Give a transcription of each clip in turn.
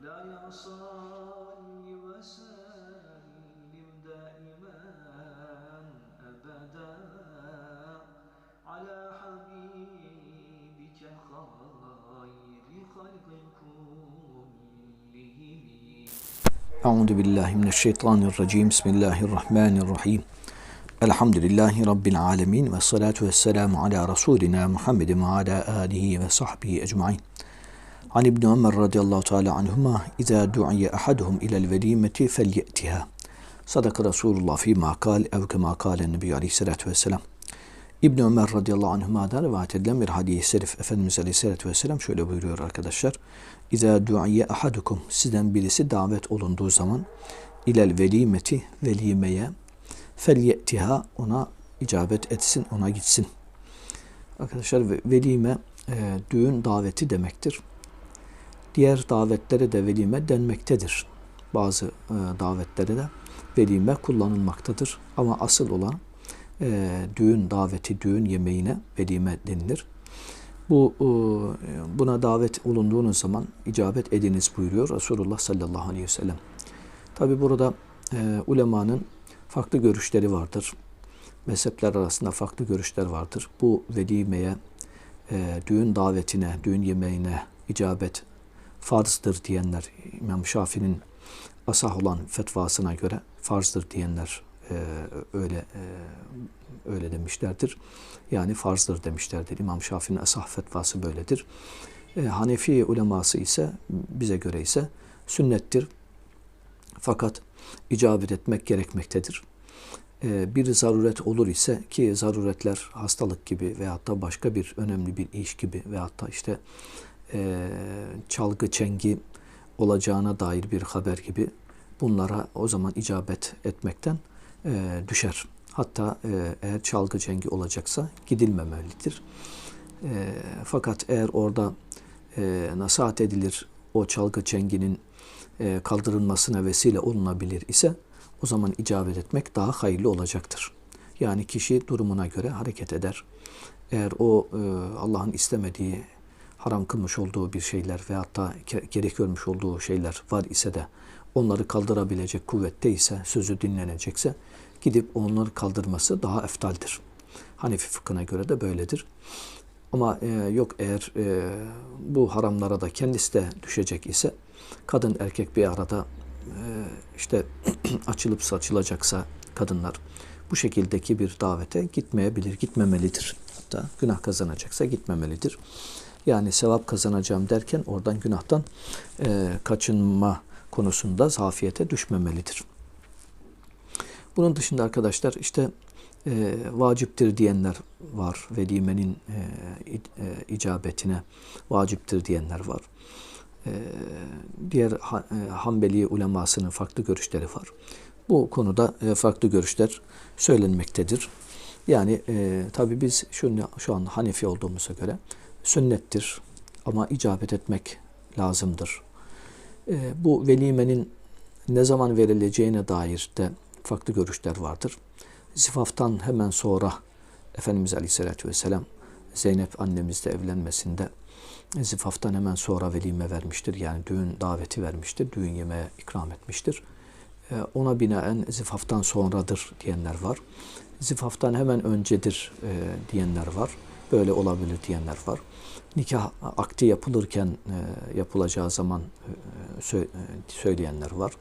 أهلا صلي وسلم دائما أبدا. على حبيبك خير خلق كلهم. أعوذ بالله من الشيطان الرجيم. بسم الله الرحمن الرحيم. الحمد لله رب العالمين والصلاة والسلام على رسولنا محمد وعلى آله وصحبه أجمعين. An İbn Ömer radıyallahu teala anhuma "İza du'iye ahaduhum ila'l velimeti felyetiha." Sadaka Resulullah fi makal ev kema kale Nebi Aleyhisselatü Vesselam. İbn Ömer radıyallahu anhuma'dan rivayet edilen bir hadis-i şerif Efendimiz Aleyhisselatü Vesselam şöyle buyuruyor arkadaşlar. İza du'iye ahadukum sizden birisi davet olunduğu zaman ilel velimeti velimeye felyetiha ona icabet etsin ona gitsin. Arkadaşlar velime e, düğün daveti demektir. Diğer davetlere de velime denmektedir. Bazı e, davetlere de velime kullanılmaktadır. Ama asıl olan e, düğün daveti, düğün yemeğine velime denilir. Bu e, buna davet olunduğunuz zaman icabet ediniz buyuruyor Resulullah sallallahu aleyhi ve sellem. Tabi burada e, ulemanın farklı görüşleri vardır. Mezhepler arasında farklı görüşler vardır. Bu velimeye, e, düğün davetine, düğün yemeğine icabet farzdır diyenler, İmam Şafii'nin asah olan fetvasına göre farzdır diyenler e, öyle e, öyle demişlerdir. Yani farzdır demişlerdir. İmam Şafii'nin asah fetvası böyledir. E, Hanefi uleması ise bize göre ise sünnettir. Fakat icabet etmek gerekmektedir. E, bir zaruret olur ise ki zaruretler hastalık gibi veyahut da başka bir önemli bir iş gibi veyahut da işte e, çalgı çengi olacağına dair bir haber gibi bunlara o zaman icabet etmekten e, düşer. Hatta e, eğer çalgı cengi olacaksa gidilmemelidir. E, fakat eğer orada nasihat edilir, o çalgı çenginin kaldırılmasına vesile olunabilir ise o zaman icabet etmek daha hayırlı olacaktır. Yani kişi durumuna göre hareket eder. Eğer o Allah'ın istemediği, haram kılmış olduğu bir şeyler da ke- gerek görmüş olduğu şeyler var ise de onları kaldırabilecek kuvvette ise, sözü dinlenecekse gidip onları kaldırması daha eftaldir. Hanefi fıkhına göre de böyledir. Ama e, yok eğer e, bu haramlara da kendisi de düşecek ise kadın erkek bir arada e, işte açılıp saçılacaksa kadınlar bu şekildeki bir davete gitmeyebilir, gitmemelidir. Hatta günah kazanacaksa gitmemelidir. Yani sevap kazanacağım derken oradan günahtan e, kaçınma konusunda zafiyete düşmemelidir. Bunun dışında arkadaşlar işte e, vaciptir diyenler var. Velimenin e, e, icabetine vaciptir diyenler var. E, diğer ha, e, Hanbeli ulemasının farklı görüşleri var. Bu konuda e, farklı görüşler söylenmektedir. Yani e, tabi biz şu, şu an Hanefi olduğumuza göre sünnettir ama icabet etmek lazımdır. E, bu velimenin ne zaman verileceğine dair de farklı görüşler vardır. Zifaftan hemen sonra Efendimiz Aleyhisselatü Vesselam Zeynep annemizle evlenmesinde zifaftan hemen sonra velime vermiştir. Yani düğün daveti vermiştir. Düğün yemeğe ikram etmiştir. E, Ona binaen zifaftan sonradır diyenler var. Zifaftan hemen öncedir e, diyenler var. Böyle olabilir diyenler var. Nikah akdi yapılırken e, yapılacağı zaman e, e, söyleyenler var.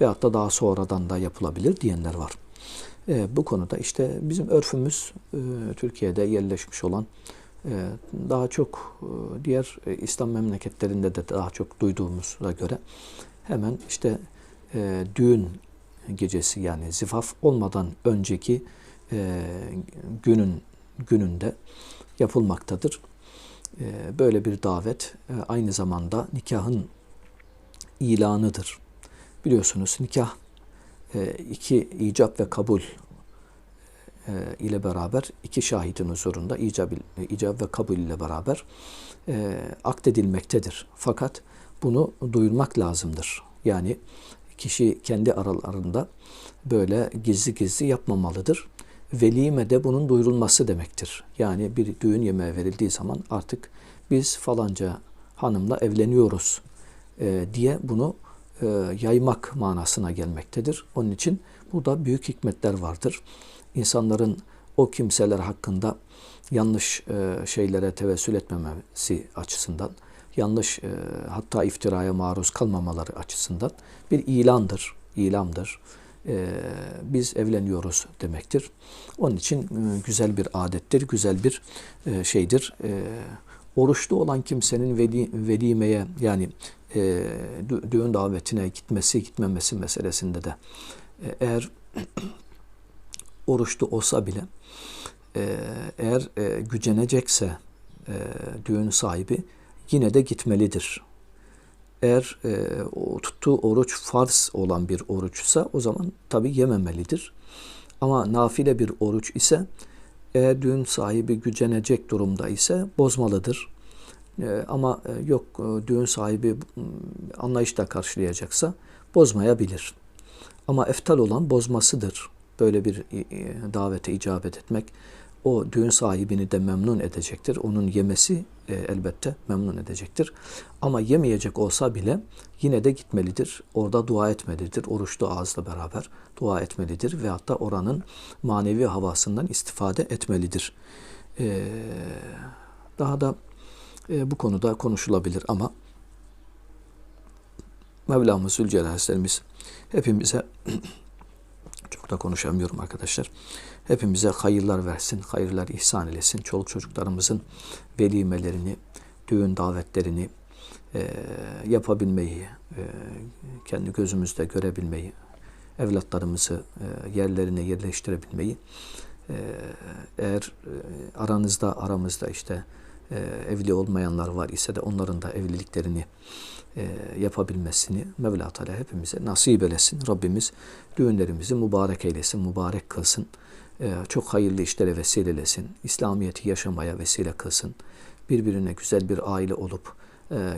Veyahut da daha sonradan da yapılabilir diyenler var. E, bu konuda işte bizim örfümüz Türkiye'de yerleşmiş olan daha çok diğer İslam memleketlerinde de daha çok duyduğumuza göre hemen işte düğün gecesi yani zifaf olmadan önceki günün gününde yapılmaktadır. E, böyle bir davet e, aynı zamanda nikahın ilanıdır. Biliyorsunuz nikah e, iki icap ve kabul e, ile beraber iki şahidin huzurunda icab, icab ve kabul ile beraber e, akdedilmektedir. Fakat bunu duyurmak lazımdır. Yani kişi kendi aralarında böyle gizli gizli yapmamalıdır. Velime de bunun duyurulması demektir. Yani bir düğün yemeği verildiği zaman artık biz falanca hanımla evleniyoruz e, diye bunu e, yaymak manasına gelmektedir. Onun için burada büyük hikmetler vardır. İnsanların o kimseler hakkında yanlış e, şeylere tevessül etmemesi açısından, yanlış e, hatta iftiraya maruz kalmamaları açısından bir ilandır, ilamdır. E, biz evleniyoruz demektir. Onun için e, güzel bir adettir, güzel bir e, şeydir. E, oruçlu olan kimsenin veli, velimeye yani e, dü- düğün davetine gitmesi gitmemesi meselesinde de e, eğer oruçlu olsa bile e, eğer e, gücenecekse e, düğün sahibi yine de gitmelidir. Eğer e, tuttuğu oruç farz olan bir oruçsa o zaman tabi yememelidir. Ama nafile bir oruç ise eğer düğün sahibi gücenecek durumda ise bozmalıdır. E, ama e, yok e, düğün sahibi anlayışla karşılayacaksa bozmayabilir. Ama eftal olan bozmasıdır. Böyle bir e, davete icabet etmek o düğün sahibini de memnun edecektir. Onun yemesi e, elbette memnun edecektir. Ama yemeyecek olsa bile yine de gitmelidir. Orada dua etmelidir. Oruçlu ağızla beraber dua etmelidir. Ve hatta oranın manevi havasından istifade etmelidir. E, daha da e, bu konuda konuşulabilir ama Mevlamız Zülcelal Hazretlerimiz hepimize çok da konuşamıyorum arkadaşlar. Hepimize hayırlar versin, hayırlar ihsan eylesin. Çoluk çocuklarımızın velimelerini, düğün davetlerini e, yapabilmeyi, e, kendi gözümüzde görebilmeyi, evlatlarımızı e, yerlerine yerleştirebilmeyi, e, eğer e, aranızda, aramızda işte e, evli olmayanlar var ise de onların da evliliklerini e, yapabilmesini Mevla Teala hepimize nasip eylesin. Rabbimiz düğünlerimizi mübarek eylesin, mübarek kılsın. E, çok hayırlı işlere vesile eylesin. İslamiyeti yaşamaya vesile kılsın. Birbirine güzel bir aile olup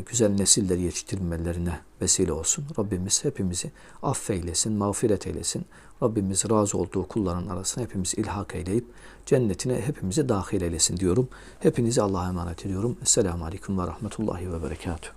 güzel nesiller yetiştirmelerine vesile olsun. Rabbimiz hepimizi affeylesin, mağfiret eylesin. Rabbimiz razı olduğu kulların arasına hepimiz ilhak eyleyip cennetine hepimizi dahil eylesin diyorum. Hepinizi Allah'a emanet ediyorum. Esselamu Aleyküm ve Rahmetullahi ve Berekatuhu.